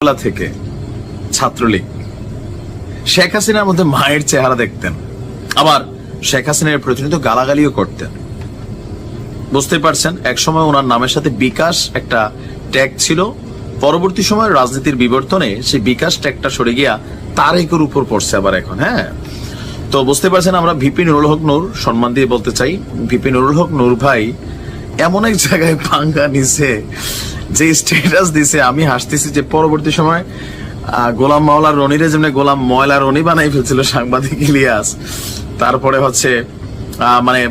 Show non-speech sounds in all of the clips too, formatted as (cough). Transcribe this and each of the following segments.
ছোটবেলা থেকে ছাত্রলীগ। শেখ হাসিনার মধ্যে মায়ের চেহারা দেখতেন। আবার শেখ হাসিনার প্রতিনিয়ত গালাগালিও করতেন। বুঝতে পারছেন, একসময় ওনার নামের সাথে বিকাশ একটা ট্যাগ ছিল। পরবর্তী সময় রাজনীতির বিবর্তনে সেই বিকাশ ট্যাগটা সরে গিয়া তারেকের উপর পড়ছে আবার এখন হ্যাঁ? তো বুঝতে পারছেন, আমরা ভিপি নুরুল হক নূর সম্মান দিয়ে বলতে চাই। ভিপি নুরুল হক নূর ভাই এমন এক জায়গায় পাঙ্গা নিছে, যে স্ট্যাটাস দিছে, আমি হাসতেছি যে পরবর্তী সময় গোলাম মাওলা রনিরে যেমনি গোলাম ময়লা রনি বানাই ফেলছিল সাংবাদিক ইলিয়াস, তারপরে হচ্ছে মানে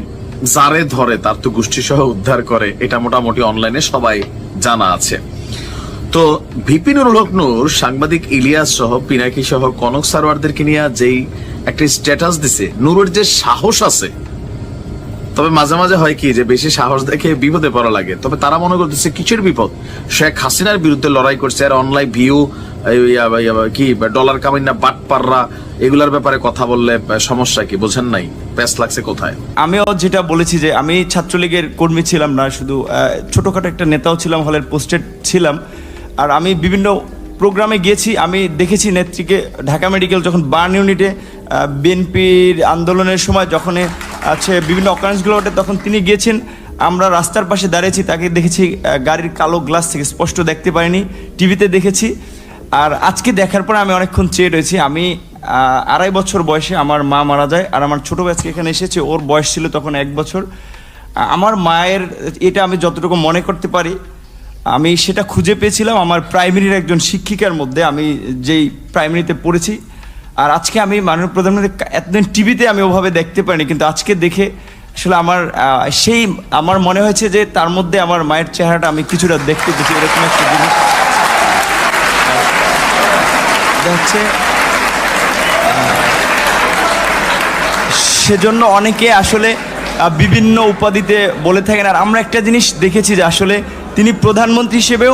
যারে ধরে তার তো গোষ্ঠী সহ উদ্ধার করে, এটা মোটামুটি অনলাইনে সবাই জানা আছে। তো ভিপিনুর হক নূর, সাংবাদিক ইলিয়াস সহ, পিনাকি সহ, কনক সারওয়ারদেরকে নিয়ে যেই একটা স্ট্যাটাস দিছে, নূরের যে সাহস আছে তবে মাঝে মাঝে হয় কি যে বেশি সাহস দেখে বিপদে পড়া লাগে। তবে তারা মনে করতেছে, কিসের বিপদ? শেখ হাসিনার বিরুদ্ধে লড়াই করছে, আর অনলাইন ভিউ কি, ডলার কামিন না, বাটপাররা, এগুলার ব্যাপারে কথা বললে সমস্যা কি? বোঝেন নাই? প্যাস লাগছে কোথায়? আমিও যেটা বলেছি যে আমি ছাত্রলীগের কর্মী ছিলাম না, শুধু ছোটখাটো একটা নেতাও ছিলাম, হলের পোস্টেড ছিলাম। আর আমি বিভিন্ন প্রোগ্রামে গিয়েছি, আমি দেখেছি নেত্রীকে ঢাকা মেডিকেল যখন বার্ন ইউনিটে বিএনপির আন্দোলনের সময় যখন আছে, বিভিন্ন অকারেন্সগুলো ওঠে। তখন তিনি গিয়েছেন, আমরা রাস্তার পাশে দাঁড়িয়েছি, তাকে দেখেছি গাড়ির কালো গ্লাস থেকে স্পষ্ট দেখতে পাইনি টিভিতে দেখেছি। আর আজকে দেখার পরে আমি অনেকক্ষণ চেয়ে রয়েছি। আমি আড়াই বছর বয়সে আমার মা মারা যায়, আর আমার ছোট আজকে এখানে এসেছে, ওর বয়স ছিল তখন এক বছর। আমার মায়ের, এটা আমি যতটুকু মনে করতে পারি, আমি সেটা খুঁজে পেয়েছিলাম আমার প্রাইমারির একজন শিক্ষিকার মধ্যে। আমি যেই প্রাইমারিতে পড়েছি আর আজকে আমি মাননীয় প্রধানমন্ত্রী এতদিন টিভিতে আমি ওভাবে দেখতে পারিনি, কিন্তু আজকে দেখে আসলে আমার সেই, আমার মনে হয়েছে যে তার মধ্যে আমার মায়ের চেহারাটা আমি কিছুটা দেখতে পেয়েছি, এরকম একটা জিনিস। সেজন্য অনেকে আসলে বিভিন্ন উপাধিতে বলে থাকেন। আর আমরা একটা জিনিস দেখেছি যে আসলে তিনি প্রধানমন্ত্রী হিসেবেও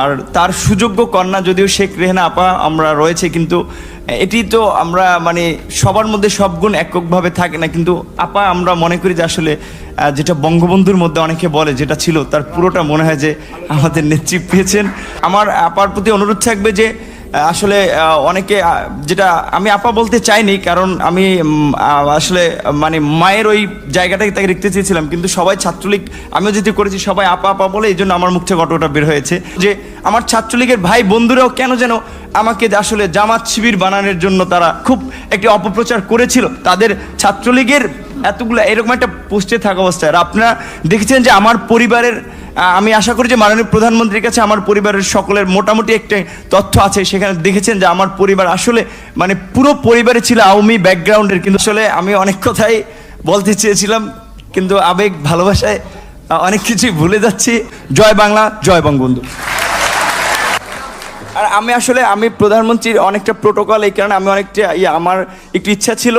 আর তার সুযোগ্য কন্যা যদিও শেখ রেহেনা আপা, আমরা রয়েছে, কিন্তু এটি তো আমরা মানে সবার মধ্যে সব গুণ এককভাবে থাকে না, কিন্তু আপা, আমরা মনে করি যে আসলে যেটা বঙ্গবন্ধুর মধ্যে অনেকে বলে, যেটা ছিল, তার পুরোটা মনে হয় যে আমাদের নেতৃত্ব পেয়েছেন আমার আপার প্রতি অনুরোধ থাকবে যে আসলে অনেকে যেটা আমি আপা বলতে চাইনি, কারণ আমি আসলে মানে মায়ের ওই জায়গাটাকে তাকে দেখতে চেয়েছিলাম, কিন্তু সবাই ছাত্রলীগ, আমিও যেটি করেছি, সবাই আপা আপা বলে, এই জন্য আমার মুখ থেকে ঘটনাটা বের হয়েছে যে, আমার ছাত্রলীগের ভাই বন্ধুরাও কেন যেন আমাকে আসলে জামাত শিবির বানানোর জন্য তারা খুব একটি অপপ্রচার করেছিল, তাদের ছাত্রলীগের এতগুলো, এরকম একটা পোস্টে থাকা অবস্থায়। আর আপনারা দেখেছেন যে, আমার পরিবারের আমি আশা করি যে মাননীয় প্রধানমন্ত্রীর কাছে আমার পরিবারের সকলের মোটামুটি একটা তথ্য আছে। সেখানে দেখেছেন যে আমার পরিবার আসলে মানে পুরো পরিবারে ছিল আওয়ামী ব্যাকগ্রাউন্ডের, কিন্তু আসলে আমি অনেক কথাই বলতে চেয়েছিলাম, কিন্তু আবেগ, ভালোবাসায় অনেক কিছুই ভুলে যাচ্ছি। জয় বাংলা, জয় বঙ্গবন্ধু। আর আমি আসলে, আমি প্রধানমন্ত্রীর অনেকটা প্রোটোকল, এই কারণে আমি অনেকটা ইয়ে আমার একটু ইচ্ছা ছিল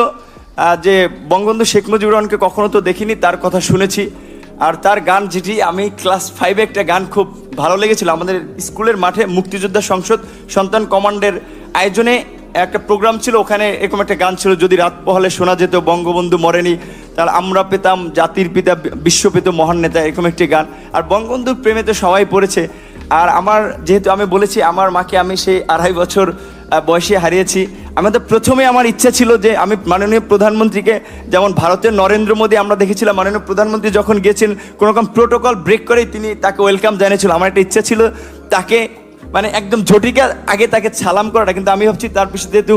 যে বঙ্গবন্ধু শেখ মুজিবুর রহমানকে কখনো তো দেখিনি, তার কথা শুনেছি। আর তার গান যেটি, আমি ক্লাস ফাইভে একটা গান খুব ভালো লেগেছিল। আমাদের স্কুলের মাঠে মুক্তিযোদ্ধা সংসদ সন্তান কমান্ডের আয়োজনে একটা প্রোগ্রাম ছিল, ওখানে এরকম একটা গান ছিল, যদি রাত পহলে শোনা যেত, বঙ্গবন্ধু মরেনি, তার আমরা পেতাম, জাতির পিতা বিশ্ব পেত মহান নেতা, এরকম একটি গান। আর বঙ্গবন্ধুর প্রেমে তো সবাই পড়েছে। আর আমার, যেহেতু আমি বলেছি, আমার মাকে আমি সেই আড়াই বছর বয়সে হারিয়েছি। আমাদের প্রথমে আমার ইচ্ছা ছিল যে আমি মাননীয় প্রধানমন্ত্রীকে, যেমন ভারতের নরেন্দ্র মোদী, আমরা দেখেছিলাম, মাননীয় প্রধানমন্ত্রী যখন গিয়েছেন কোনো রকম প্রোটোকল ব্রেক করেই তিনি তাকে ওয়েলকাম জানিয়েছিল। আমার একটা ইচ্ছা ছিল তাকে মানে একদম ঝটিকা আগে তাকে সালাম করাটা, কিন্তু আমি ভাবছি তার পিছনে যেহেতু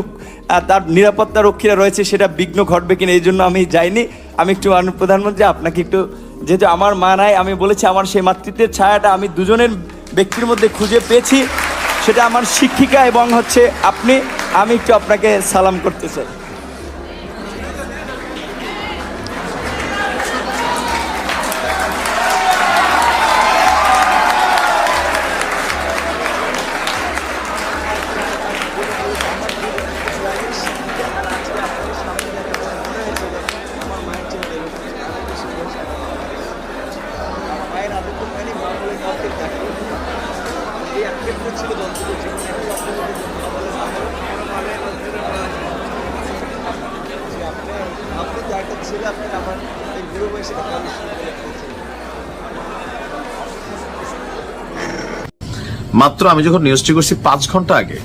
তার নিরাপত্তা রক্ষীরা রয়েছে, সেটা বিঘ্ন ঘটবে কিনা, এই জন্য আমি যাইনি। আমি একটু প্রধানমন্ত্রী, আপনাকে একটু, যেহেতু আমার মা নাই, আমি বলেছি, আমার সেই মাতৃত্বের ছায়াটা আমি দুজনের ব্যক্তির মধ্যে খুঁজে পেয়েছি। সেটা আমার শিক্ষিকা এবং হচ্ছে আপনি আমি একটু আপনাকে সালাম করতে চাই। আপনার আমার এই বুড়ো বয়সে। মাত্র আমি যখন নিউজটি করছি, পাঁচ ঘণ্টা আগে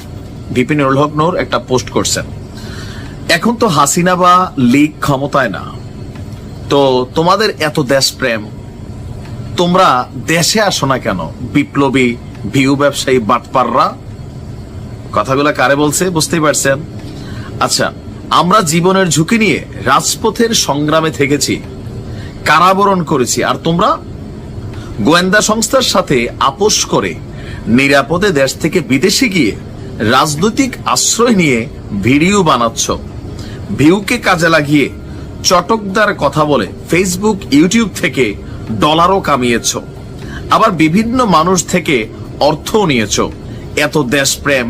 বিপিন হক নূর একটা পোস্ট করছেন। এখন তো হাসিনা বা লীগ ক্ষমতায় না। তো তোমাদের এত দেশপ্রেম, তোমরা দেশে আসো না কেন? বিপ্লবী, ভিউ ব্যবসায়ী, বাটপাররা? কথাগুলো কারে বলছে বুঝতেই পারছেন? আচ্ছা আমরা জীবনের ঝুঁকি নিয়ে রাজপথের সংগ্রামে থেকেছি, কারাবরণ করেছি, আর তোমরা গোয়েন্দা সংস্থার সাথে আপোষ করে নিরাপদে দেশ থেকে বিদেশে গিয়ে রাজনৈতিক আশ্রয় নিয়ে ভিডিও বানাচ্ছ। ভিউকে কাজে লাগিয়ে চটকদার কথা বলে ফেসবুক ইউটিউব থেকে ডলারও কামিয়েছ। আবার বিভিন্ন মানুষ থেকে অর্থও নিয়েছ। এত দেশপ্রেম,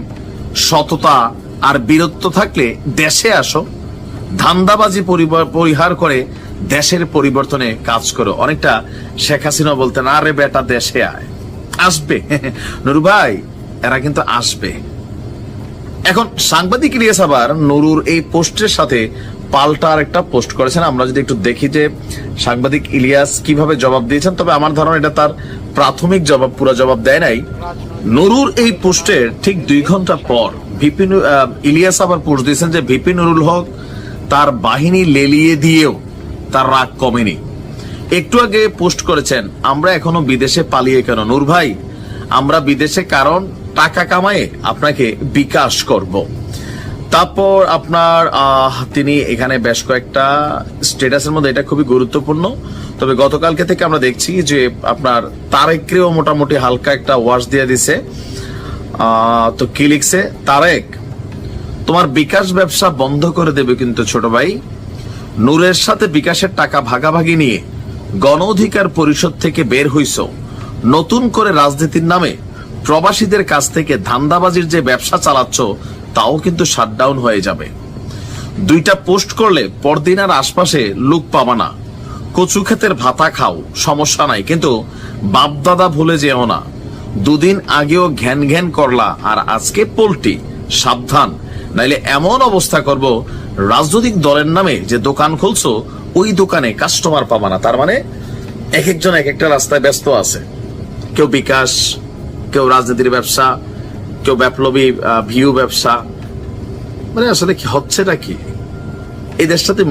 সততা আর বীরত্ব থাকলে দেশে আসো। ধান্দাবাজি পরিহার করে দেশের পরিবর্তনে কাজ করো। অনেকটা শেখ হাসিনা বলতেন, আরে বেটা, দেশে আয়। আসবে। (laughs) নুরু ভাই, এরা কিন্তু আসবে। এখন সাংবাদিক ইলিয়াস আবার নুরুর এই পোস্টের সাথে পাল্টা আর একটা পোস্ট করেছেন। আমরা যদি একটু দেখি যে সাংবাদিক ইলিয়াস কীভাবে জবাব দিয়েছেন, তবে আমার ধারণা এটা তার প্রাথমিক জবাব, পুরো জবাব দেয় নাই। নুরুর এই পোস্টের ঠিক দুই ঘণ্টা পর ভিপি ইলিয়াস আবার পোস্ট দিয়েছেন যে ভিপি নুরুল হক তার বাহিনী লেলিয়ে দিয়েও তার রাগ কমেনি। একটু আগে পোস্ট করেছেন, আমরা এখনও বিদেশে পালিয়ে কেন? নূর ভাই, আমরা বিদেশে কারণ টাকা কামায়ে আপনাকে বিকাশ করব। তারপর আপনার তিনি এখানে বেশ কয়েকটা স্টেটাসের মধ্যে, এটা খুবই গুরুত্বপূর্ণ, তবে গতকালকে থেকে আমরা দেখছি যে আপনার তারেককেও মোটামুটি হালকা একটা ওয়াশ দিয়ে দিছে। তো কি লিখছে? তারেক, তোমার বিকাশ ব্যবসা বন্ধ করে দেবে কিন্তু ছোট ভাই। নূরের সাথে বিকাশের টাকা ভাগাভাগি নিয়ে গণ অধিকার পরিষদ থেকে বের হইছ। নতুন করে রাজনীতির নামে প্রবাসীদের কাছ থেকে ধান্দাবাজির যে ব্যবসা চালাচ্ছ, তাও কিন্তু শাটডাউন হয়ে যাবে। দুইটা পোস্ট করলে পরদিন আর আশপাশে লুক পাবা না। কচু ক্ষেতের ভাতা খাও, সমস্যা নাই। কিন্তু বাপদাদা ভুলে যেও না। দুদিন আগেও ঘ্যান ঘ্যান করলা, আর আজকে পোল্টি সাবধান। নাইলে এমন অবস্থা করব, রাজনৈতিক দলের নামে যে দোকান খুলছো, ওই দোকানে কাস্টমার পাবা না। তার মানে এক একজন এক একটা রাস্তায় ব্যস্ত আছে। কেউ বিকাশ, কেউ রাজনীতির ব্যবসা, কেউ বিপ্লবী ভিউ ব্যবসা। মানে আসলে কি, হচ্ছেটা কি? এই দেশটাতে